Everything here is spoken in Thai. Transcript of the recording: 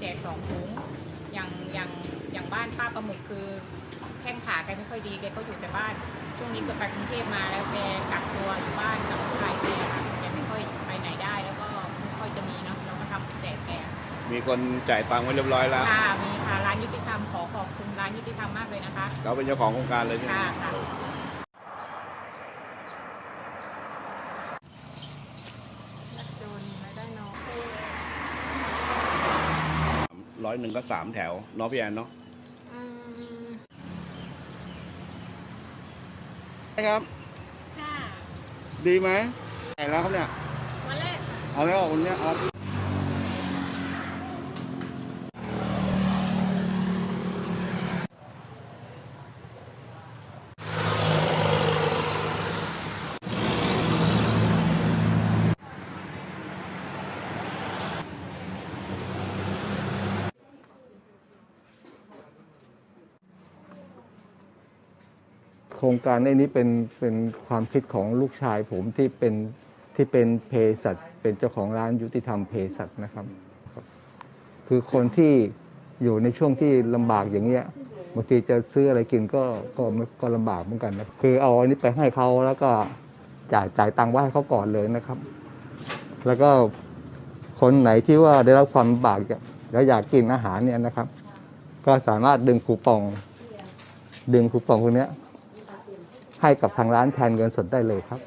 แจกสองถุงอย่างอย่างอย่างบ้านป้าประมุกคือแข้งขาแกไม่ค่อยดีแกก็อยู่แต่บ้าน ช่วงนี้ก็ไปกรุงเทพมาแล้วแกกักตัวอยู่บ้านกับลูกชายแกค่ะแกไม่ค่อยไปไหนได้แล้วก็ไม่ค่อยจะมีเนาะเราก็ทำแจกแกมีคนจ่ายตังค์ไว้เรียบร้อยแล้ว ค่ะมีค่ะร้านยุติธรรมขอขอบคุณร้านยุติธรรมมากเลยนะคะเขาเป็นเจ้าของโครงการเลยใช่ไหมค่ะค่ะ โดนไม่ได้น้อง ร้อยหนึ่งก็สามแถวเนาะพี่แอนเนาะครับ ค่ะดีไหมไหนแล้วครับเนี่ย วันแรก เอาแล้ววันเนี้ยเอา โครงการในนี้เป็นเป็นความคิดของลูกชายผมที่เป็นที่เป็นเภสัชเป็นเจ้าของร้านยุติธรรมเภสัชนะครับ คือคนที่อยู่ในช่วงที่ลำบากอย่างเงี้ยบางทีจะซื้ออะไรกินก็ก็ก็ลำบากเหมือนกันนะคือเอาอันนี้ไปให้เขาแล้วก็จ่ายจ่ายตังค์ไว้ให้เขาก่อนเลยนะครับ แล้วก็คนไหนที่ว่าได้รับความลำบากแล้วอยากกินอาหารเนี่ยนะครับ ก็สามารถดึงคูปอง ดึงคูปองพวกนี้ย ให้กับทางร้านแทนเงินสดได้เลยครับ